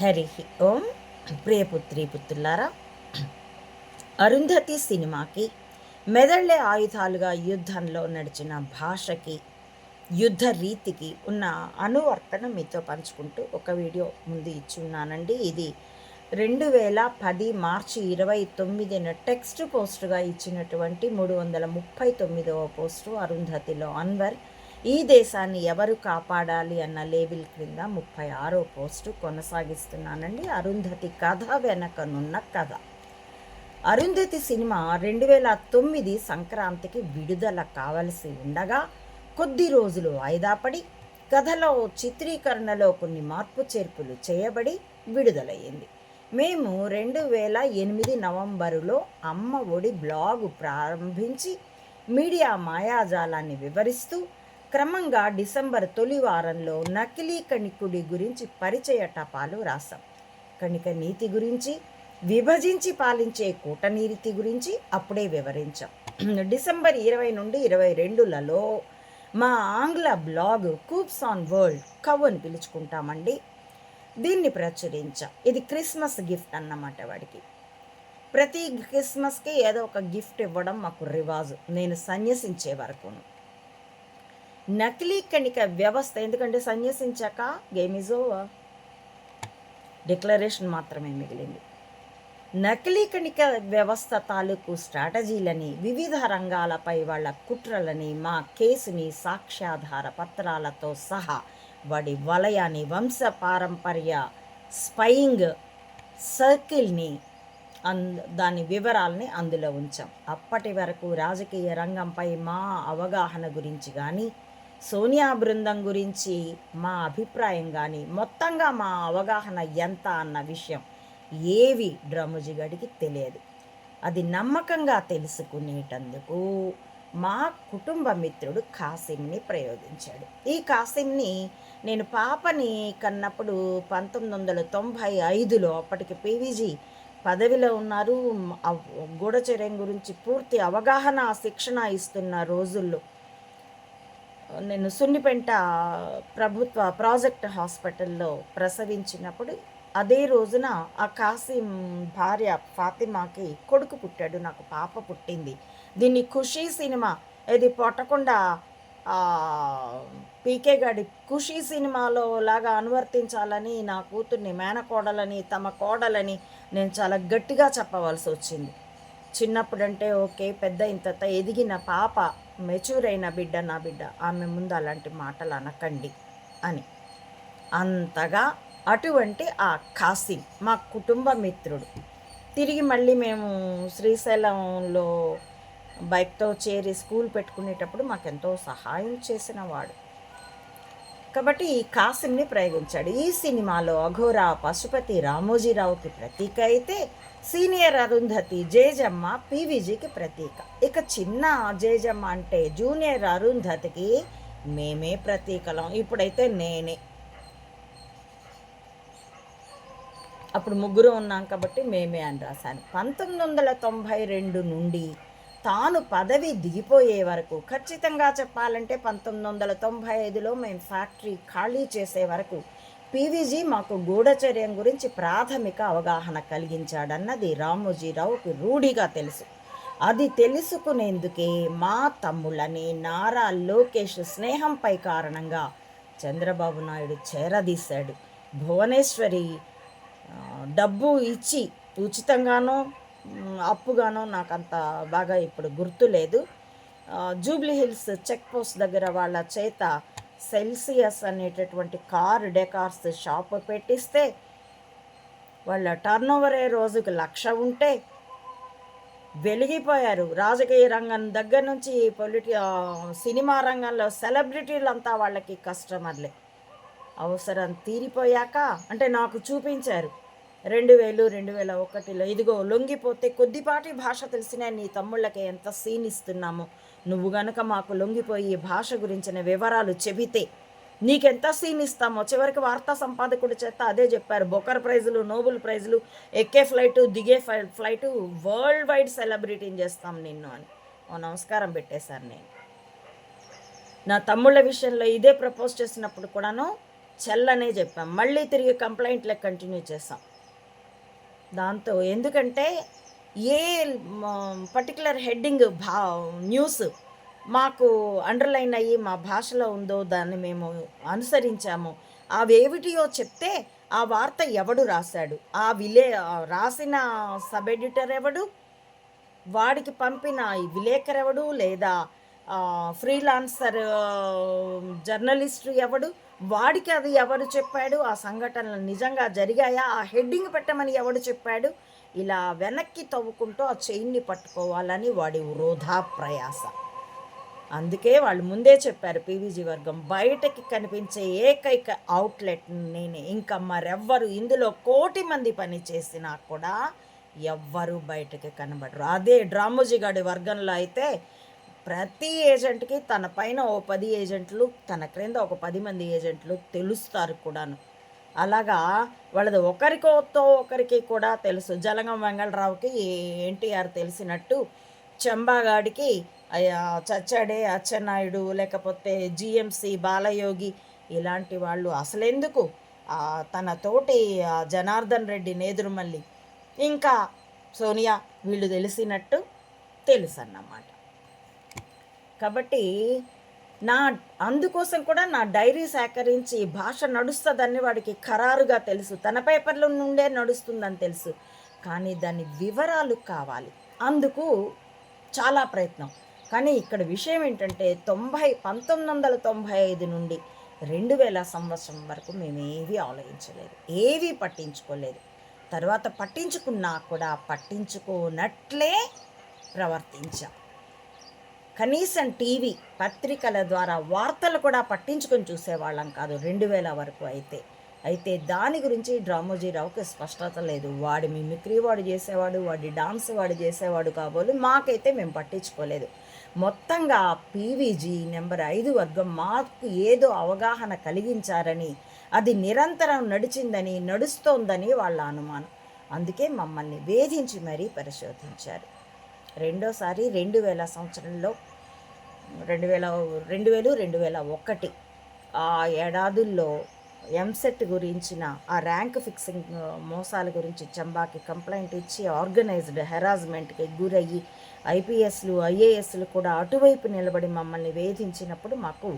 హరి ఓం. ప్రియపుత్రి పుత్రులారా అరుంధతి సినిమాకి మెదళ్ళే ఆయుధాలుగా యుద్ధంలో నడిచిన భాషకి యుద్ధ రీతికి ఉన్న అనువర్తనం మీతో పంచుకుంటూ ఒక వీడియో ముందు ఇచ్చున్నానండి. ఇది రెండు వేల పది మార్చి ఇరవై తొమ్మిదిన టెక్స్ట్ పోస్టుగా ఇచ్చినటువంటి మూడు వందల ముప్పై తొమ్మిదవ పోస్టు అరుంధతిలో అన్వర్ ఈ దేశాన్ని ఎవరు కాపాడాలి అన్న లేబిల్ క్రింద ముప్పై ఆరో పోస్టు కొనసాగిస్తున్నానండి. అరుంధతి కథ వెనకనున్న కథ. అరుంధతి సినిమా రెండు వేల తొమ్మిది సంక్రాంతికి విడుదల కావలసి ఉండగా కొద్ది రోజులు వాయిదా పడి కథలో చిత్రీకరణలో కొన్ని మార్పు చేర్పులు చేయబడి విడుదలయ్యింది. మేము రెండు వేల ఎనిమిది నవంబరులో అమ్మ ఒడి బ్లాగు ప్రారంభించి మీడియా మాయాజాలాన్ని వివరిస్తూ క్రమంగా డిసెంబర్ తొలి వారంలో నకిలీ కణికుడి గురించి పరిచయ టపాలు రాశాం. కణిక నీతి గురించి విభజించి పాలించే కూటనీతి గురించి అప్పుడే వివరించాం. డిసెంబర్ ఇరవై నుండి ఇరవై రెండులలో మా ఆంగ్ల బ్లాగ్ కూప్స్ ఆన్ వరల్డ్ కవ్ అని పిలుచుకుంటామండి. దీన్ని ప్రచురించాం. ఇది క్రిస్మస్ గిఫ్ట్ అన్నమాట వాడికి. ప్రతి క్రిస్మస్కి ఏదో ఒక గిఫ్ట్ ఇవ్వడం మాకు రివాజు. నేను సన్యసించే వరకును. నకిలీ కణిక వ్యవస్థ. ఎందుకంటే సన్యసించాక గేమ్ ఇజ్ ఓవర్ డిక్లరేషన్ మాత్రమే మిగిలింది. నకిలీ కణిక వ్యవస్థ తాలూకు స్ట్రాటజీలని వివిధ రంగాలపై వాళ్ళ కుట్రలని మా కేసుని సాక్ష్యాధార పత్రాలతో సహా వాడి వలయాన్ని వంశ పారంపర్య స్పయింగ్ సర్కిల్ని అంద దాని వివరాలని అందులో ఉంచాం. అప్పటి వరకు రాజకీయ రంగంపై మా అవగాహన గురించి కానీ సోనియా బృందం గురించి మా అభిప్రాయం కానీ మొత్తంగా మా అవగాహన ఎంత అన్న విషయం ఏవి డ్రమ్ముజిగడికి తెలియదు. అది నమ్మకంగా తెలుసుకునేటందుకు మా కుటుంబ మిత్రుడు కాసిమ్ని ప్రయోగించాడు. ఈ కాసిమ్ని నేను పాపని కన్నప్పుడు పంతొమ్మిది వందల తొంభై ఐదులో అప్పటికి పీవీజీ పదవిలో ఉన్నారు. గూఢచర్యం గురించి పూర్తి అవగాహన శిక్షణ ఇస్తున్న రోజుల్లో నేను సున్నిపెంట ప్రభుత్వ ప్రాజెక్ట్ హాస్పిటల్లో ప్రసవించినప్పుడు అదే రోజున ఆ కాసిం భార్య ఫాతిమాకి కొడుకు పుట్టాడు నాకు పాప పుట్టింది. దీన్ని ఖుషీ సినిమా ఇది పొట్టకుండా పీకే గడి ఖుషీ సినిమాలో లాగా అనువర్తించాలని నా కూతుర్ని మేనకోడలని తమ కోడలని నేను చాలా గట్టిగా చెప్పవలసి వచ్చింది. చిన్నప్పుడంటే ఓకే పెద్ద ఇంత ఎదిగిన పాప మెచ్యూర్ అయిన బిడ్డ నా బిడ్డ ఆమె ముందు అలాంటి మాటలు అనకండి అని. అంతగా అటువంటి ఆ కాసిం మా కుటుంబ మిత్రుడు. తిరిగి మళ్ళీ మేము శ్రీశైలంలో బైక్తో చేరి స్కూల్ పెట్టుకునేటప్పుడు మాకెంతో సహాయం చేసిన వాడు. కాబట్టి ఈ కాసిమ్ని ప్రయోగించాడు. ఈ సినిమాలో అఘోరా పశుపతి రామోజీరావుకి ప్రతీక అయితే సీనియర్ అరుంధతి జేజమ్మ పీవీజీకి ప్రతీక. ఇక చిన్న జేజమ్మ అంటే జూనియర్ అరుంధతికి మేమే ప్రతీకలం. ఇప్పుడైతే నేనే. అప్పుడు ముగ్గురు ఉన్నాం కాబట్టి మేమే అని రాశాను. పంతొమ్మిది వందల తొంభై రెండు నుండి తాను పదవి దిగిపోయే వరకు ఖచ్చితంగా చెప్పాలంటే పంతొమ్మిది వందల తొంభై ఐదులో మేము ఫ్యాక్టరీ ఖాళీ చేసే వరకు పీవీజీ మాకు గూఢచర్యం గురించి ప్రాథమిక అవగాహన కలిగించాడన్నది రామోజీరావుకి రూఢిగా తెలుసు. అది తెలుసుకునేందుకే మా తమ్ముళ్ళని నారా లోకేష్ స్నేహంపై కారణంగా చంద్రబాబు నాయుడు చేరదీశాడు. భువనేశ్వరి డబ్బు ఇచ్చి ఉచితంగానో అప్పుగానో నాకు అంత బాగా ఇప్పుడు గుర్తు లేదు జూబ్లీ హిల్స్ చెక్ పోస్ట్ దగ్గర వాళ్ళ చేత సెల్సియస్ అనేటటువంటి కార్ డెకార్స్ షాప్ పెట్టిస్తే వాళ్ళ టర్న్ ఓవరే రోజుకు లక్ష ఉంటే వెలిగిపోయారు. రాజకీయ రంగం దగ్గర నుంచి పొలిటి సినిమా రంగంలో సెలబ్రిటీలంతా వాళ్ళకి కస్టమర్లే. అవసరం తీరిపోయాక అంటే నాకు చూపించారు. రెండు వేలు రెండు వేల ఒకటిలో. ఇదిగో లొంగిపోతే కొద్దిపాటి భాష తెలిసిన నీ తమ్ముళ్ళకి ఎంత సీన్ ఇస్తున్నామో. నువ్వు గనక మాకు లొంగిపోయి భాష గురించిన వివరాలు చెబితే నీకెంత సీన్ ఇస్తామో. చివరికి వార్తా సంపాదకుడు చేత అదే చెప్పారు. బొకర్ ప్రైజులు నోబుల్ ప్రైజులు ఎక్కే ఫ్లైటు దిగే ఫ్లైటు వరల్డ్ వైడ్ సెలబ్రిటీని చేస్తాం నిన్ను అని. ఓ నమస్కారం పెట్టేశారు నేను. నా తమ్ముళ్ళ విషయంలో ఇదే ప్రపోజ్ చేసినప్పుడు కూడాను చెల్లనే చెప్పాం. మళ్ళీ తిరిగి కంప్లైంట్లకు కంటిన్యూ చేసాం దాంతో ఎందుకంటే ఏ పర్టికులర్ హెడ్డింగ్ భా న్యూస్ మాకు అండర్లైన్ అయ్యి మా భాషలో ఉందో దాన్ని మేము అనుసరించాము. అవేమిటియో చెప్తే ఆ వార్త ఎవడు రాశాడు? ఆ విలే రాసిన సబ్ ఎడిటర్ ఎవడు? వాడికి పంపిన ఈ విలేకరు లేదా ఫ్రీలాన్సర్ జర్నలిస్టు ఎవడు? వాడికి అది ఎవరు చెప్పాడు? ఆ సంఘటనలు నిజంగా జరిగాయా? ఆ హెడ్డింగ్ పెట్టమని ఎవడు చెప్పాడు? ఇలా వెనక్కి తవ్వుకుంటూ ఆ చైన్ని పట్టుకోవాలని వాడి వృధా ప్రయాస. అందుకే వాళ్ళు ముందే చెప్పారు పీవీజీ వర్గం బయటకి కనిపించే ఏకైక అవుట్లెట్ నేనే. ఇంకా మరెవ్వరు ఇందులో కోటి మంది పని చేసినా కూడా ఎవ్వరు బయటకి కనబడరు. అదే డ్రామోజీగాడి వర్గంలో అయితే ప్రతి ఏజెంట్కి తన పైన ఓ పది ఏజెంట్లు తన క్రింద ఒక పది మంది ఏజెంట్లు తెలుస్తారు కూడాను. అలాగా వాళ్ళది ఒకరికోతో ఒకరికి కూడా తెలుసు. జలగం వెంగళరావుకి ఎన్టీఆర్ తెలిసినట్టు చెంబాగాడికి చచ్చాడే అచ్చెన్నాయుడు లేకపోతే జిఎంసి బాలయోగి ఇలాంటి వాళ్ళు అసలెందుకు? తన తోటి జనార్దన్ రెడ్డి నేదురుమల్లి. ఇంకా సోనియా వీళ్ళు తెలిసినట్టు తెలుసు అన్నమాట కాబట్టి నా అందుకోసం కూడా నా డైరీ సేకరించి భాష నడుస్తుందని వాడికి ఖరారుగా తెలుసు. తన పేపర్ల నుండే నడుస్తుందని తెలుసు. కానీ దాని వివరాలు కావాలి. అందుకు చాలా ప్రయత్నం. కానీ ఇక్కడ విషయం ఏంటంటే తొంభై పంతొమ్మిది వందల తొంభై ఐదు నుండి రెండు వేల సంవత్సరం వరకు మేము ఏవీ ఆలోచించలేదు. ఏవీ పట్టించుకోలేదు. తర్వాత పట్టించుకున్నా కూడా పట్టించుకోనట్లే ప్రవర్తించాం. కనీసం టీవీ పత్రికల ద్వారా వార్తలు కూడా పట్టించుకొని చూసేవాళ్ళం కాదు. రెండు వేల వరకు అయితే. అయితే దాని గురించి డ్రామోజీరావుకి స్పష్టత లేదు. వాడి మిమిక్రీ వాడు చేసేవాడు వాడి డాన్స్ వాడు చేసేవాడు కాబోలు మాకైతే మేము పట్టించుకోలేదు. మొత్తంగా పీవీజీ నెంబర్ ఐదు వర్గం మాకు ఏదో అవగాహన కలిగించారని అది నిరంతరం నడిచిందని నడుస్తోందని వాళ్ళ అనుమానం. అందుకే మమ్మల్ని వేధించి మరీ పరిశోధించారు. రెండోసారి రెండు వేల సంవత్సరంలో రెండు వేల రెండు వేలు రెండు వేల ఒకటి ఆ ఏడాదుల్లో ఎంసెట్ గురించిన ఆ ర్యాంక్ ఫిక్సింగ్ మోసాల గురించి చంబాకి కంప్లైంట్ ఇచ్చి ఆర్గనైజ్డ్ హెరాస్మెంట్కి గురయ్యి ఐపీఎస్లు ఐఏఎస్లు కూడా అటువైపు నిలబడి మమ్మల్ని వేధించినప్పుడు మాకు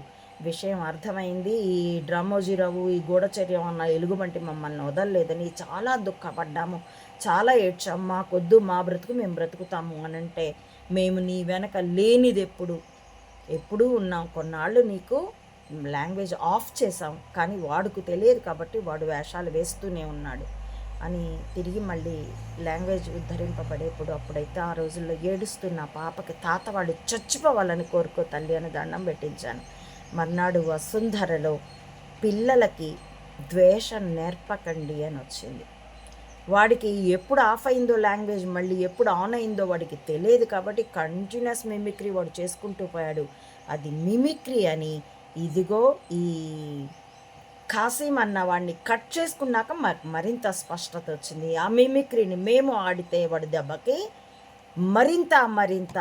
విషయం అర్థమైంది. ఈ డ్రామోజీరావు ఈ గూఢచర్యం అన్న ఎలుగుబంటి మమ్మల్ని వదలలేదని చాలా దుఃఖపడ్డాము. చాలా ఏడ్చాం. మాకొద్దు మా బ్రతుకు మేము బ్రతుకుతాము అని అంటే మేము నీ వెనక లేనిది ఎప్పుడు ఎప్పుడూ ఉన్నాం. కొన్నాళ్ళు నీకు లాంగ్వేజ్ ఆఫ్ చేసాం కానీ వాడుకు తెలియదు కాబట్టి వాడు వేషాలు వేస్తూనే ఉన్నాడు అని తిరిగి మళ్ళీ లాంగ్వేజ్ ఉద్ధరింపబడేప్పుడు అప్పుడైతే ఆ రోజుల్లో ఏడుస్తున్న పాపకి తాత వాడు చచ్చిపోవాలని కోరుకో తల్లి అని దండం పెట్టించాను. మర్నాడు వసుంధరలో పిల్లలకి ద్వేషం నేర్పకండి అని వచ్చింది. వాడికి ఎప్పుడు ఆఫ్ అయిందో లాంగ్వేజ్ మళ్ళీ ఎప్పుడు ఆన్ అయిందో వాడికి తెలియదు కాబట్టి కంటిన్యూస్ మిమిక్రీ వాడు చేసుకుంటూ పోయాడు. అది మిమిక్రీ అని ఇదిగో ఈ కాసీం అన్న వాడిని కట్ చేసుకున్నాక మరింత స్పష్టత వచ్చింది. ఆ మిమిక్రీని మేము ఆడితే వాడి దెబ్బకి మరింత మరింత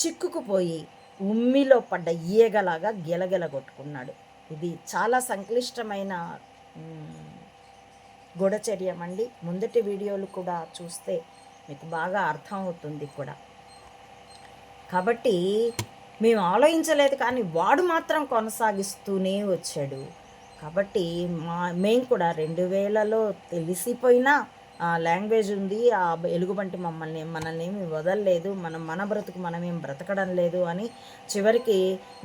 చిక్కుకుపోయి ఉమ్మిలో పడ్డ ఈగలాగా గెలగెల కొట్టుకున్నాడు ఇది చాలా సంక్లిష్టమైన గూఢచర్యం అండి ముందటి వీడియోలు కూడా చూస్తే మీకు బాగా అర్థం అవుతుంది కూడా. కాబట్టి మేము ఆలోచించలేదు కానీ వాడు మాత్రం కొనసాగిస్తూనే వచ్చాడు. కాబట్టి మా మేము కూడా రెండు వేలలో తెలిసిపోయినా లాంగ్వేజ్ ఉంది. ఆ ఎలుగుబంటి మమ్మల్ని మనల్ని ఏమి వదలలేదు. మనం మన బ్రతుకు మనమేం బ్రతకడం లేదు అని చివరికి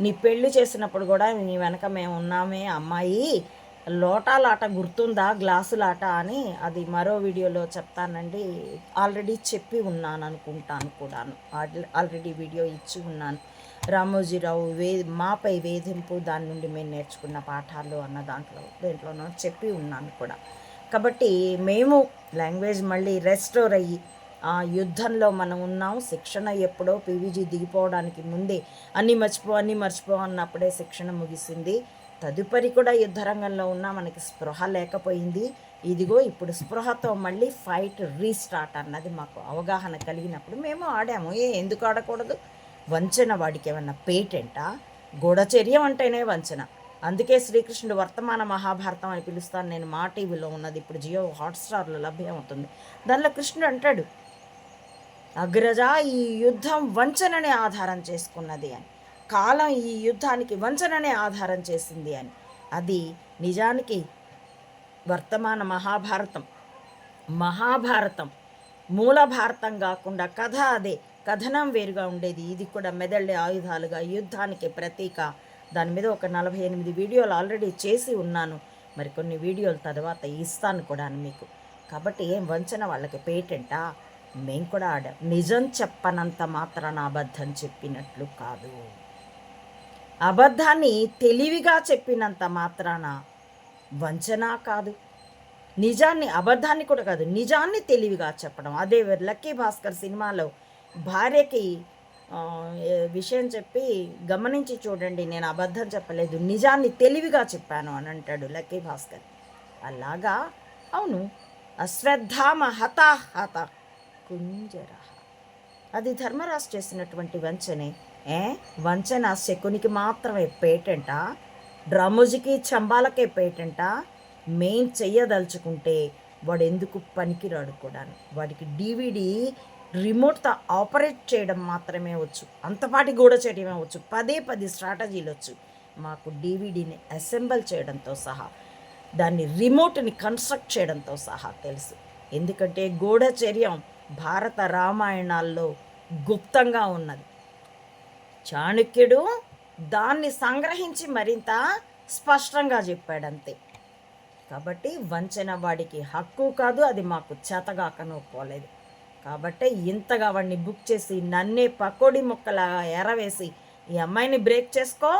నీ పెళ్ళి చేసినప్పుడు కూడా నీ వెనక మేము ఉన్నామే అమ్మాయి. లోటాలాట గుర్తుందా? గ్లాసులాట అని అది మరో వీడియోలో చెప్తానండి. ఆల్రెడీ చెప్పి ఉన్నాను అనుకుంటాను కూడాను. ఆల్రెడీ వీడియో ఇచ్చి ఉన్నాను. రామోజీరావు వే మాపై వేధింపు దాని నుండి మేము నేర్చుకున్న పాఠాలు అన్న దాంట్లో దేంట్లోనో చెప్పి ఉన్నాను కూడా. కాబట్టి మేము లాంగ్వేజ్ మళ్ళీ రెస్టోర్ అయ్యి ఆ యుద్ధంలో మనం ఉన్నాం. శిక్షణ ఎప్పుడో పీవీజీ దిగిపోవడానికి ముందే అన్నీ మర్చిపో అన్నీ మర్చిపో అన్నప్పుడే శిక్షణ ముగిసింది. తదుపరి కూడా యుద్ధరంగంలో ఉన్నా మనకి స్పృహ లేకపోయింది. ఇదిగో ఇప్పుడు స్పృహతో మళ్ళీ ఫైట్ రీస్టార్ట్ అన్నది మాకు అవగాహన కలిగినప్పుడు మేము ఆడాము. ఏ ఎందుకు ఆడకూడదు? వంచన వాడికి ఏమన్నా పేటెంటా? గూఢచర్యం అంటేనే వంచన. అందుకే శ్రీకృష్ణుడు వర్తమాన మహాభారతం అని పిలుస్తాను. నేను మా టీవీలో ఉన్నది ఇప్పుడు జియో హాట్స్టార్లో లభ్యమవుతుంది. దానిలో కృష్ణుడు అంటాడు అగ్రజ ఈ యుద్ధం వంచననే ఆధారం చేసుకున్నది అని. కాలం ఈ యుద్ధానికి వంచననే ఆధారం చేసింది అని. అది నిజానికి వర్తమాన మహాభారతం. మహాభారతం. మూల భారతం కాకుండా కథ అదే. కథనం వేరుగా ఉండేది. ఇది కూడా మెదళ్ళే ఆయుధాలుగా యుద్ధానికి ప్రతీక. దాని మీద ఒక నలభై ఎనిమిది వీడియోలు ఆల్రెడీ చేసి ఉన్నాను. మరి కొన్ని వీడియోల తర్వాత ఇస్తాను కూడా మీకు. కాబట్టి ఏం వంచన వాళ్ళకి పేటెంటా? మేము కూడా ఆడాం నిజం చెప్పనంత మాత్రాన అబద్ధం చెప్పినట్లు కాదు. అబద్ధాన్ని తెలివిగా చెప్పినంత మాత్రాన వంచన కాదు. నిజాన్ని అబద్ధాన్ని కూడా కాదు నిజాన్ని తెలివిగా చెప్పడం. అదే లక్కీ భాస్కర్ సినిమాలో భార్యకి విషయం చెప్పి గమనించి చూడండి నేను అబద్ధం చెప్పలేదు నిజాన్ని తెలివిగా చెప్పాను అని అంటాడు లక్కీ భాస్కర్. అలాగా? అవును. అశ్వత్థామ హతాహత కుంజరా. అది ధర్మరాజు చేసినటువంటి వంచనే. ఏ? వంచన శకునికి మాత్రమే పేటెంట? డ్రామోజీకి చంబాలకే పేటెంట? మెయిన్ చెయ్యదలుచుకుంటే వాడు ఎందుకు పనికిరాడు కూడా వాడికి డివిడి రిమోట్తో ఆపరేట్ చేయడం మాత్రమే వచ్చు. అంతపాటి గూడ చేయడమే వచ్చు. పదే పది స్ట్రాటజీలు వచ్చు మాకు డివిడిని అసెంబుల్ చేయడంతో సహా దాన్ని రిమోట్ని కన్స్ట్రక్ట్ చేయడంతో సహా తెలుసు. ఎందుకంటే గూఢచర్యం భారత రామాయణాల్లో గుప్తంగా ఉన్నది. చాణక్యుడు దాన్ని సంగ్రహించి మరింత స్పష్టంగా చెప్పాడంతే. కాబట్టి వంచన వాడికి హక్కు కాదు అది మాకు చేతగాకనో పోలేదు. కాబట్టి ఇంతగా వాడిని బుక్ చేసి నన్నే పకోడీ ముక్కలాగా ఎరవేసి ఈ అమ్మాయిని బ్రేక్ చేసుకో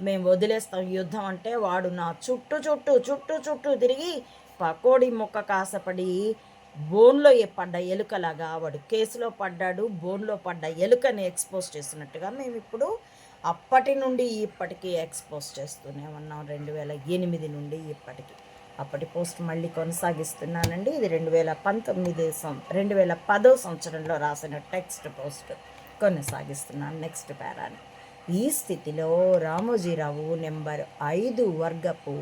మేము వదిలేస్తాం యుద్ధం అంటే వాడు నా చుట్టూ చుట్టూ చుట్టూ చుట్టూ తిరిగి పకోడీ ముక్క కాసపడి బోన్లో ఏ పడ్డ ఎలుకలాగా ఆవాడు కేసులో పడ్డాడు బోన్లో పడ్డ ఎలుకని ఎక్స్పోజ్ చేసినట్టుగా మేము ఇప్పుడు అప్పటి నుండి ఇప్పటికీ ఎక్స్పోజ్ చేస్తూనే ఉన్నాం. రెండు వేల ఎనిమిది నుండి ఇప్పటికి. అప్పటి పోస్ట్ మళ్ళీ కొనసాగిస్తున్నానండి. ఇది రెండు వేల పంతొమ్మిది సం రెండు వేల పదో సంవత్సరంలో రాసిన టెక్స్ట్ పోస్ట్ కొనసాగిస్తున్నాను. నెక్స్ట్ పేరాని ఈ స్థితిలో రామోజీరావు నెంబర్ ఐదు వర్గపు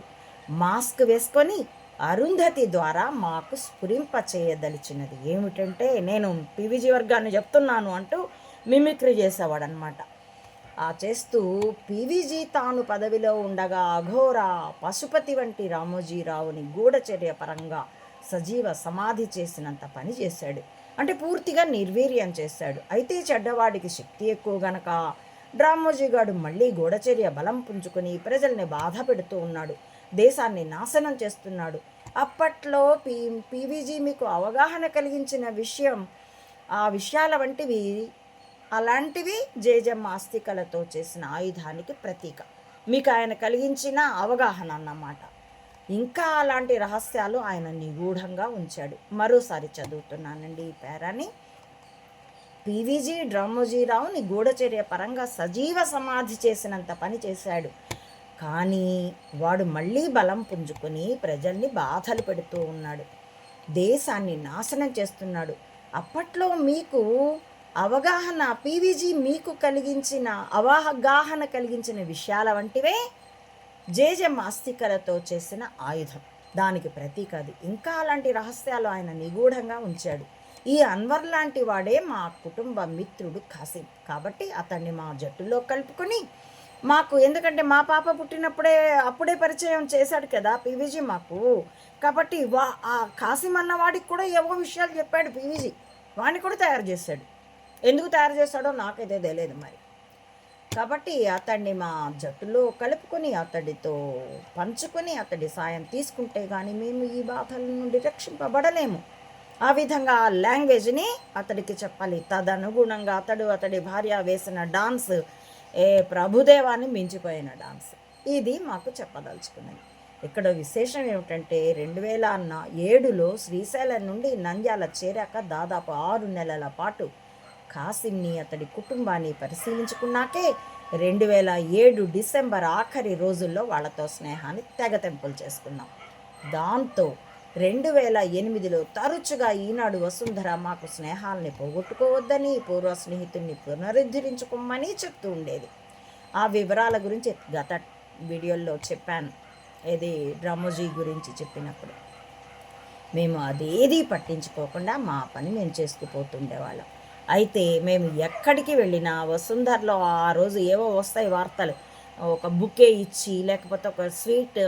మాస్క్ వేసుకొని అరుంధతి ద్వారా మాకు స్ఫురింప చేయదలిచినది. ఏమిటంటే నేను పివిజి వర్గాన్ని చెప్తున్నాను అంటూ మిమిక్రీ చేసేవాడనమాట ఆ చేస్తూ పివిజి తాను పదవిలో ఉండగా అఘోర పశుపతి వంటి రామోజీరావుని గూఢచర్య పరంగా సజీవ సమాధి చేసినంత పని చేశాడు. అంటే పూర్తిగా నిర్వీర్యం చేశాడు. అయితే చెడ్డవాడికి శక్తి ఎక్కువ గనక డ్రామోజీగాడు మళ్ళీ గూఢచర్య బలం పుంజుకొని ప్రజల్ని బాధ పెడుతూ ఉన్నాడు. దేశాన్ని నాశనం చేస్తున్నాడు. అప్పట్లో పి పీవీజీ మీకు అవగాహన కలిగించిన విషయం ఆ విషయాల వంటివి అలాంటివి జేజమ్మ ఆస్తికలతో చేసిన ఆయుధానికి ప్రతీక. మీకు ఆయన కలిగించిన అవగాహన అన్నమాట. ఇంకా అలాంటి రహస్యాలు ఆయన నిగూఢంగా ఉంచాడు. మరోసారి చదువుతున్నానండి ఈ పేరాని. పీవీజీ డ్రమ్మోజీరావుని గూఢచర్య పరంగా సజీవ సమాధి చేసినంత పని చేశాడు. కానీ వాడు మళ్ళీ బలం పుంజుకొని ప్రజల్ని బాధలు పెడుతూ ఉన్నాడు. దేశాన్ని నాశనం చేస్తున్నాడు. అప్పట్లో మీకు అవగాహన పీవీజీ మీకు కలిగించిన అవగాహన కలిగించిన విషయాల వంటివే జేజెం ఆస్తికలతో చేసిన ఆయుధం. దానికి ప్రతీక అది. ఇంకా అలాంటి రహస్యాలు ఆయన నిగూఢంగా ఉంచాడు. ఈ అన్వర్ లాంటి వాడే మా కుటుంబ మిత్రుడు కాసిం. కాబట్టి అతన్ని మా జట్టులో కలుపుకొని మాకు ఎందుకంటే మా పాప పుట్టినప్పుడే అప్పుడే పరిచయం చేశాడు కదా పీవీజీ మాకు. కాబట్టి వా ఆ కాసిం అన్నవాడికి కూడా ఏవో విషయాలు చెప్పాడు పీవీజీ. వాడిని కూడా తయారు చేశాడు. ఎందుకు తయారు చేశాడో నాకైతే తెలియదు మరి. కాబట్టి అతన్ని మా జట్టులో కలుపుకొని అతడితో పంచుకొని అతడి సాయం తీసుకుంటే కానీ మేము ఈ బాధల నుండి రక్షింపబడలేము. ఆ విధంగా ఆ లాంగ్వేజ్ని అతడికి చెప్పాలి. తదనుగుణంగా అతడు అతడి భార్య వేసిన డాన్స్ ఏ ప్రభుదేవాన్ని మించిపోయిన డాన్స్. ఇది మాకు చెప్పదలుచుకున్నది. ఇక్కడ విశేషం ఏమిటంటే రెండు వేల అన్న ఏడులో శ్రీశైలం నుండి నంద్యాల చేరాక దాదాపు ఆరు నెలల పాటు కాసిమ్ని అతడి కుటుంబాన్ని పరిశీలించుకున్నాకే రెండు వేల ఏడు డిసెంబర్ ఆఖరి రోజుల్లో వాళ్ళతో స్నేహాన్ని తెగతెంపులు చేసుకున్నాం. దాంతో రెండు వేల ఎనిమిదిలో తరచుగా ఈనాడు వసుంధర మాకు స్నేహాల్ని పోగొట్టుకోవద్దని పూర్వ స్నేహితుడిని పునరుద్ధరించుకోమని చెప్తూ ఉండేది. ఆ వివరాల గురించి గత వీడియోల్లో చెప్పాను. ఏది? డ్రామోజీ గురించి చెప్పినప్పుడు. మేము అదేది పట్టించుకోకుండా మా పని మేము చేసుకుపోతుండేవాళ్ళం. అయితే మేము ఎక్కడికి వెళ్ళినా వసుంధరలో ఆ రోజు ఏవో వస్తాయి వార్తలు. ఒక బుకే ఇచ్చి లేకపోతే ఒక స్వీట్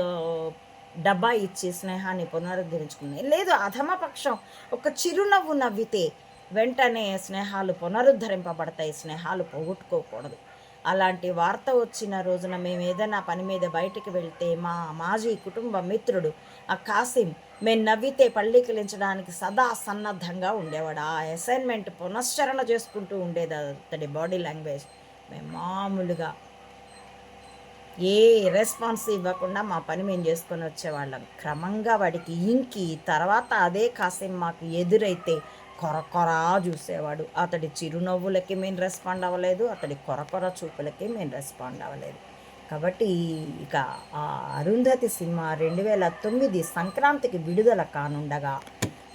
డబ్బా ఇచ్చి స్నేహాన్ని పునరుద్ధరించుకుంది. లేదు అధమపక్షం ఒక చిరునవ్వు నవ్వితే వెంటనే స్నేహాలు పునరుద్ధరింపబడతాయి స్నేహాలు పోగొట్టుకోకూడదు. అలాంటి వార్త వచ్చిన రోజున మేము ఏదైనా పని మీద బయటికి వెళ్తే మా మాజీ కుటుంబ మిత్రుడు ఆ కాసిం మేము నవ్వితే పళ్ళికిలించడానికి సదా సన్నద్ధంగా ఉండేవాడు. ఆ అసైన్మెంట్ పునశ్చరణ చేసుకుంటూ ఉండేది అతడి బాడీ లాంగ్వేజ్ మేము మామూలుగా ఏ రెస్పాన్స్ ఇవ్వకుండా మా పని మేము చేసుకొని వచ్చేవాళ్ళం. క్రమంగా వాడికి ఇంకి తర్వాత అదే కాసేపు మాకు ఎదురైతే కొరకొరా చూసేవాడు. అతడి చిరునవ్వులకి మేము రెస్పాండ్ అవ్వలేదు అతడి కొరకొర చూపులకి మేము రెస్పాండ్ అవ్వలేదు. కాబట్టి ఇక ఆ అరుంధతి సినిమా రెండు వేల తొమ్మిది సంక్రాంతికి విడుదల కానుండగా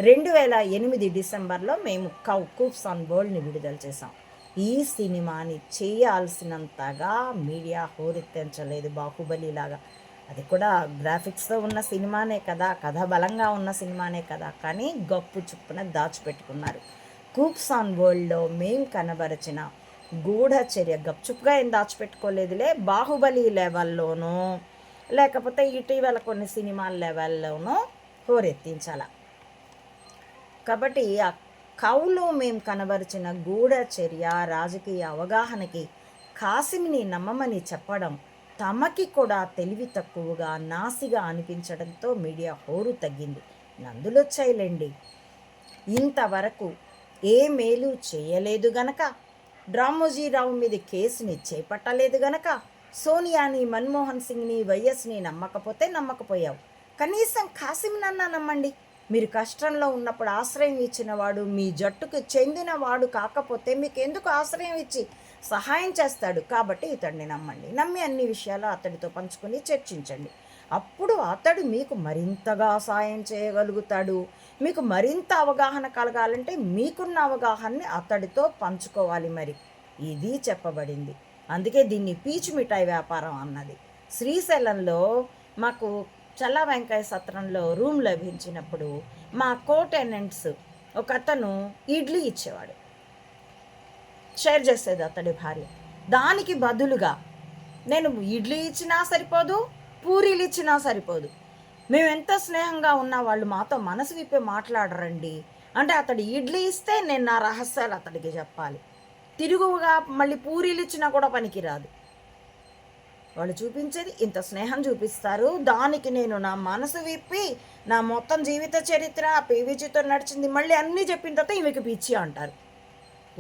రెండు వేల ఎనిమిది డిసెంబర్లో మేము కౌ కూప్స్ ఆన్ వరల్డ్ని విడుదల చేసాం ఈ సినిమాని చేయాల్సినంతగా మీడియా హోరెత్తించలేదు బాహుబలి లాగా అది కూడా గ్రాఫిక్స్తో ఉన్న సినిమానే కదా కథ బలంగా ఉన్న సినిమానే కదా కానీ గప్పు చుప్పున దాచిపెట్టుకున్నారు. కూప్స్ ఆన్ వరల్డ్లో మేం కనబరిచిన గూఢచర్య గప్చుప్గా ఏం దాచిపెట్టుకోలేదులే బాహుబలి లెవెల్లోనూ లేకపోతే ఇటీవల కొన్ని సినిమాల లెవెల్లోనూ హోరెత్తించాల. కాబట్టి కౌలో కవులో మేము కనబరిచిన గూఢచర్య రాజకీయ అవగాహనకి కాసిమిని నమ్మమని చెప్పడం తమకి కూడా తెలివి తక్కువగా నాసిగా అనిపించడంతో మీడియా హోరు తగ్గింది. నందులొచ్చాయిలేండి. ఇంతవరకు ఏ మేలు చేయలేదు గనక రామోజీరావు మీద కేసుని చేపట్టలేదు గనక సోనియాని మన్మోహన్ సింగ్ని వైఎస్ని నమ్మకపోతే నమ్మకపోయావు. కనీసం కాసిమినన్నా నమ్మండి. మీరు కష్టంలో ఉన్నప్పుడు ఆశ్రయం ఇచ్చినవాడు మీ జట్టుకు చెందినవాడు కాకపోతే మీకు ఎందుకు ఆశ్రయం ఇచ్చి సహాయం చేస్తాడు? కాబట్టి ఇతడిని నమ్మండి. నమ్మి అన్ని విషయాలు అతడితో పంచుకొని చర్చించండి. అప్పుడు అతడు మీకు మరింతగా సాయం చేయగలుగుతాడు. మీకు మరింత అవగాహన కలగాలంటే మీకున్న అవగాహనని అతడితో పంచుకోవాలి మరి. ఇది చెప్పబడింది. అందుకే దీన్ని పీచు మిఠాయి వ్యాపారం అన్నది. శ్రీశైలంలో మాకు చల్ల వెంకయ్య సత్రంలో రూమ్ లభించినప్పుడు మా కో టెనెంట్స్ ఒక అతను ఇడ్లీ ఇచ్చేవాడు. షేర్ చేసేది అతడి భార్య. దానికి బదులుగా నేను ఇడ్లీ ఇచ్చినా సరిపోదు పూరీలు ఇచ్చినా సరిపోదు. మేము ఎంత స్నేహంగా ఉన్నా వాళ్ళు మాతో మనసు విప్పి మాట్లాడరండి. అంటే అతడు ఇడ్లీ ఇస్తే నేను నా రహస్యాలు అతడికి చెప్పాలి. తిరుగుగా మళ్ళీ పూరీలు ఇచ్చినా కూడా పనికిరాదు. వాళ్ళు చూపించేది ఇంత స్నేహం చూపిస్తారు. దానికి నేను నా మనసు విప్పి నా మొత్తం జీవిత చరిత్ర పీవీజీతో నడిచింది మళ్ళీ అన్నీ చెప్పిన తర్వాత ఈమెకి పిచ్చి అంటారు.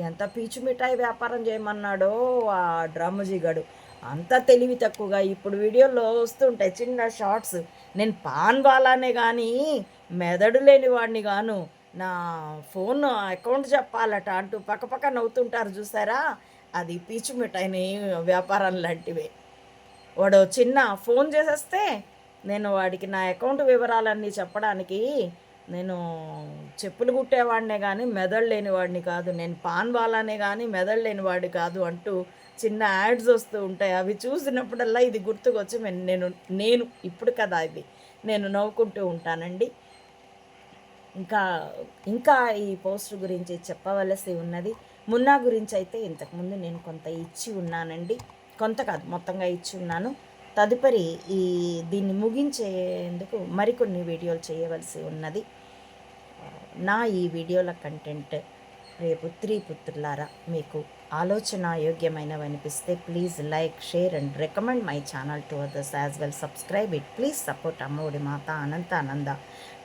ఎంత పీచు మిఠాయి వ్యాపారం చేయమన్నాడో ఆ డ్రమ్ముజీ గడు అంత తెలివి తక్కువగా ఇప్పుడు వీడియోలో వస్తుంటాయి చిన్న షార్ట్స్. నేను పాన్ బాలానే కానీ మెదడు లేని వాడిని గాను నా ఫోన్ అకౌంట్ చెప్పాలట అంటూ పక్కపక్క నవ్వుతుంటారు చూసారా? అది పీచు మిఠాయిని వ్యాపారం లాంటివే. వాడు చిన్న ఫోన్ చేసేస్తే నేను వాడికి నా అకౌంట్ వివరాలన్నీ చెప్పడానికి నేను చెప్పులు కుట్టేవాడినే కానీ మెదడు లేనివాడిని కాదు. నేను పాన్ బాలానే కానీ మెదడు లేనివాడి కాదు అంటూ చిన్న యాడ్స్ వస్తూ ఉంటాయి. అవి చూసినప్పుడల్లా ఇది గుర్తుకొచ్చి నేను నేను ఇప్పుడు కదా ఇది నేను నవ్వుకుంటూ ఉంటానండి. ఇంకా ఇంకా ఈ పోస్ట్ గురించి చెప్పవలసి ఉన్నది. మున్నా గురించి అయితే ఇంతకుముందు నేను కొంత ఇచ్చి ఉన్నానండి. కొంత కాదు మొత్తంగా ఇచ్చి ఉన్నాను తదుపరి ఈ దీన్ని ముగించేందుకు మరికొన్ని వీడియోలు చేయవలసి ఉన్నది. నా ఈ వీడియోల కంటెంట్ రేపు త్రీ పుత్రులారా మీకు ఆలోచన యోగ్యమైనవి అనిపిస్తే please like share and recommend my channel to others as well. Subscribe it. Please support Amma Vodi మాత అనంత ఆనంద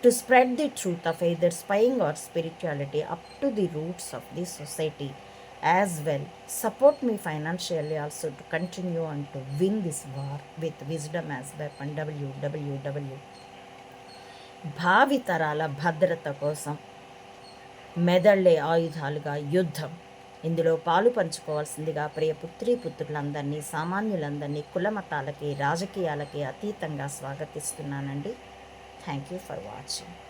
to spread the truth of either spying or spirituality up to the roots of the society. As well support me financially also to continue and to win this war with wisdom as W W భావితరాల భద్రత కోసం మెదళ్ళే ఆయుధాలుగా యుద్ధం. ఇందులో పాలు పంచుకోవాల్సిందిగా ప్రియ పుత్రీ పుత్రులందరినీ సామాన్యులందరినీ కులమతాలకి రాజకీయాలకి అతీతంగా స్వాగతిస్తున్నానండి. Thank you for watching